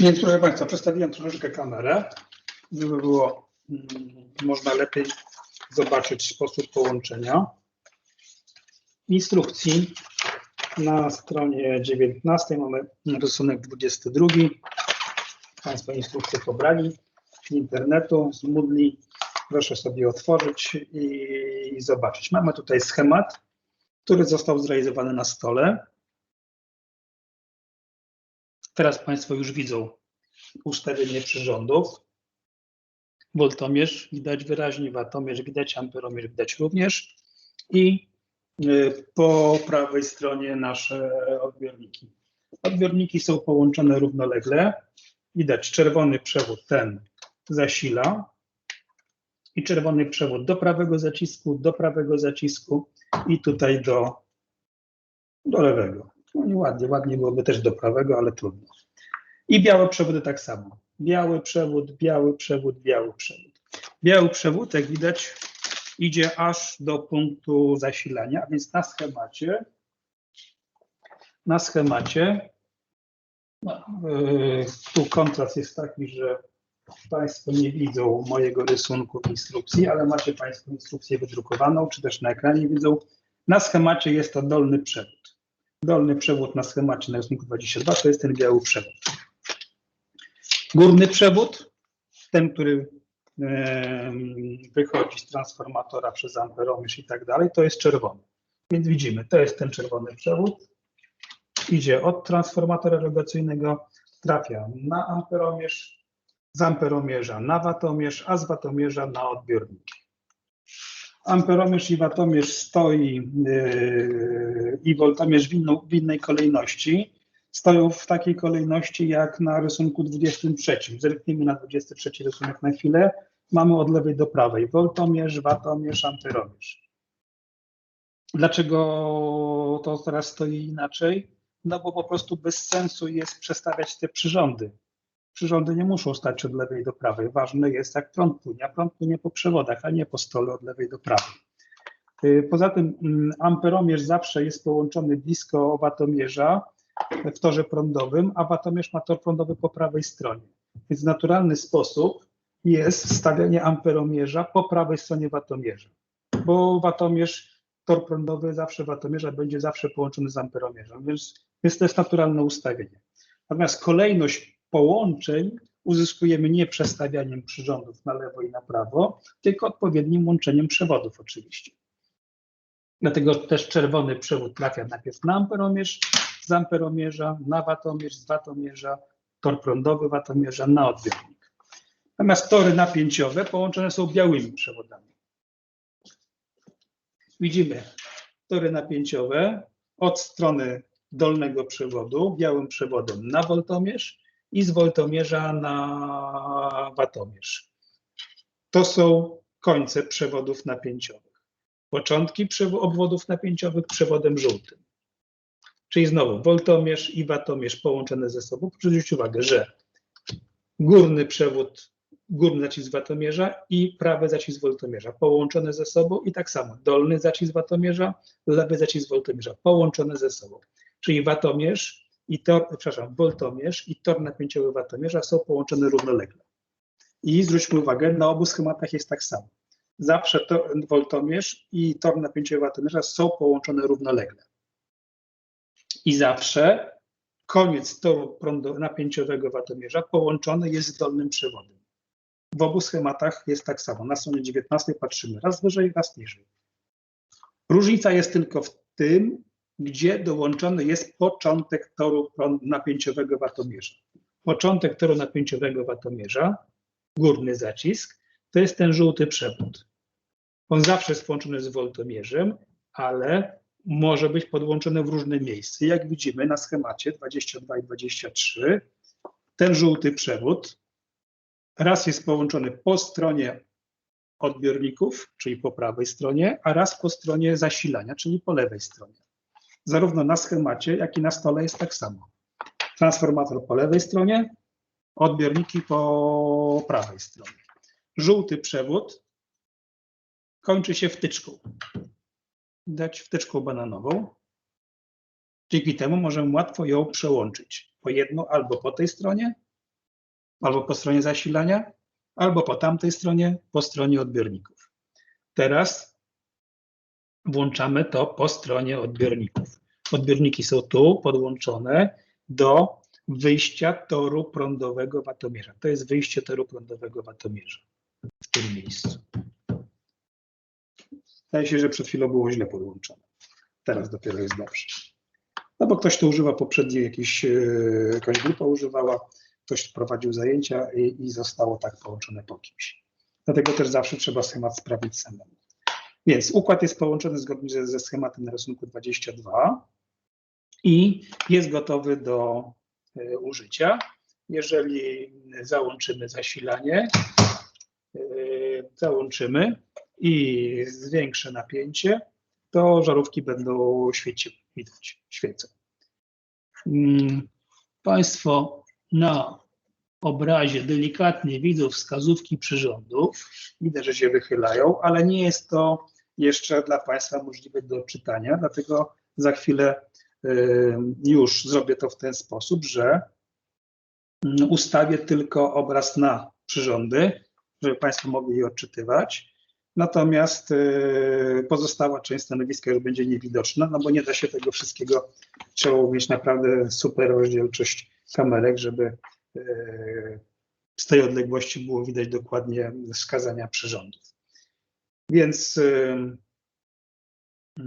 Więc proszę Państwa, przestawiłem troszeczkę kamerę, żeby było mm, można lepiej zobaczyć sposób połączenia. Instrukcji na stronie 19 mamy rysunek 22. Państwo instrukcję pobrali z internetu, z Moodle. Proszę sobie otworzyć i zobaczyć. Mamy tutaj schemat, który został zrealizowany na stole. Teraz Państwo już widzą ustawienie przyrządów. Woltomierz widać wyraźnie, watomierz widać, amperomierz widać również. I y, po prawej stronie nasze odbiorniki. Odbiorniki są połączone równolegle. Widać czerwony przewód ten zasila i czerwony przewód do prawego zacisku, do prawego zacisku i tutaj do, do lewego. No nie ładnie, byłoby też do prawego, ale trudno. I białe przewody tak samo. Biały przewód, biały przewód, biały przewód. Biały przewód, jak widać, idzie aż do punktu zasilania, więc na schemacie, na schemacie, no, yy, tu kontrast jest taki, że Państwo nie widzą mojego rysunku instrukcji, ale macie Państwo instrukcję wydrukowaną, czy też na ekranie widzą. Na schemacie jest to dolny przewód. Dolny przewód na schemacie na rysunku 22 to jest ten biały przewód. Górny przewód, ten, który wychodzi z transformatora przez amperomierz i tak dalej, to jest czerwony. Więc widzimy, to jest ten czerwony przewód. Idzie od transformatora regulacyjnego, trafia na amperomierz, z amperomierza na watomierz, a z watomierza na odbiorniki. Amperomierz i watomierz stoi yy, i woltomierz w, w innej kolejności. Stoją w takiej kolejności jak na rysunku 23. Zerknijmy na 23 rysunek na chwilę. Mamy od lewej do prawej woltomierz, watomierz, amperomierz. Dlaczego to teraz stoi inaczej? No bo po prostu bez sensu jest przestawiać te przyrządy przyrządy nie muszą stać od lewej do prawej. Ważne jest, jak prąd płynie, a prąd płynie po przewodach, a nie po stole od lewej do prawej. Y, Poza tym mm, amperomierz zawsze jest połączony blisko watomierza w torze prądowym, a watomierz ma tor prądowy po prawej stronie. Więc naturalny sposób jest stawianie amperomierza po prawej stronie watomierza, bo watomierz, tor prądowy zawsze watomierza będzie zawsze połączony z amperomierzem, więc, więc to jest naturalne ustawienie. Natomiast kolejność połączeń uzyskujemy nie przestawianiem przyrządów na lewo i na prawo, tylko odpowiednim łączeniem przewodów oczywiście. Dlatego też czerwony przewód trafia najpierw na amperomierz, z amperomierza na watomierz, z watomierza, tor prądowy watomierza na odbiornik. Natomiast tory napięciowe połączone są białymi przewodami. Widzimy tory napięciowe od strony dolnego przewodu białym przewodem na woltomierz i z woltomierza na watomierz. To są końce przewodów napięciowych. Początki obwodów napięciowych przewodem żółtym. Czyli znowu woltomierz i watomierz połączone ze sobą. Proszę zwrócić uwagę, że górny przewód, górny zacisk watomierza i prawy zacisk woltomierza połączone ze sobą i tak samo dolny zacisk watomierza, lewy zacisk woltomierza połączone ze sobą. Czyli watomierz i tor, przepraszam, woltomierz i tor napięciowy watomierza są połączone równolegle. I zwróćmy uwagę, na obu schematach jest tak samo. Zawsze to, woltomierz i tor napięciowy watomierza są połączone równolegle. I zawsze koniec toru prądu napięciowego watomierza połączony jest z dolnym przewodem. W obu schematach jest tak samo. Na stronie 19 patrzymy raz wyżej, raz niżej. Różnica jest tylko w tym, gdzie dołączony jest początek toru napięciowego watomierza. Początek toru napięciowego watomierza, górny zacisk, to jest ten żółty przewód. On zawsze jest połączony z woltomierzem, ale może być podłączony w różne miejsca. Jak widzimy na schemacie 22 i 23, ten żółty przewód raz jest połączony po stronie odbiorników, czyli po prawej stronie, a raz po stronie zasilania, czyli po lewej stronie. Zarówno na schemacie, jak i na stole jest tak samo. Transformator po lewej stronie, odbiorniki po prawej stronie. Żółty przewód kończy się wtyczką. Dać wtyczką bananową. Dzięki temu możemy łatwo ją przełączyć po jedną albo po tej stronie, albo po stronie zasilania, albo po tamtej stronie, po stronie odbiorników. Teraz włączamy to po stronie odbiorników. Odbiorniki są tu podłączone do wyjścia toru prądowego watomierza. To jest wyjście toru prądowego watomierza w tym miejscu. Zdaje się, że przed chwilą było źle podłączone. Teraz dopiero jest dobrze. No bo ktoś to używa poprzednio, jakiś, e, jakaś grupa używała, ktoś prowadził zajęcia i, i zostało tak połączone po kimś. Dlatego też zawsze trzeba schemat sprawdzić samemu. Więc układ jest połączony zgodnie ze, ze schematem na rysunku 22 i jest gotowy do e, użycia. Jeżeli załączymy zasilanie, e, załączymy i zwiększę napięcie, to żarówki będą świeciły. Widać, świecą. Mm, Państwo na obrazie delikatnie widzą wskazówki przyrządów. Widać, że się wychylają, ale nie jest to jeszcze dla Państwa możliwe do czytania, dlatego za chwilę y, już zrobię to w ten sposób, że mm, ustawię tylko obraz na przyrządy, żeby Państwo mogli je odczytywać. Natomiast y, pozostała część stanowiska już będzie niewidoczna, no bo nie da się tego wszystkiego, trzeba mieć naprawdę super rozdzielczość kamerek, żeby y, z tej odległości było widać dokładnie wskazania przyrządów. Więc y, y,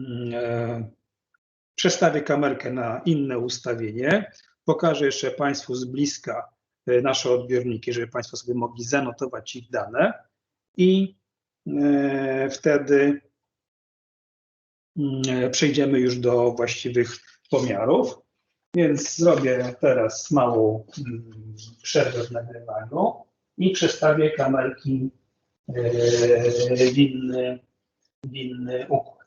przestawię kamerkę na inne ustawienie. Pokażę jeszcze Państwu z bliska y, nasze odbiorniki, żeby Państwo sobie mogli zanotować ich dane i y, wtedy y, przejdziemy już do właściwych pomiarów. Więc zrobię teraz małą mm, przerwę w nagrywaniu i przestawię kamerki e, w inny, w inny układ.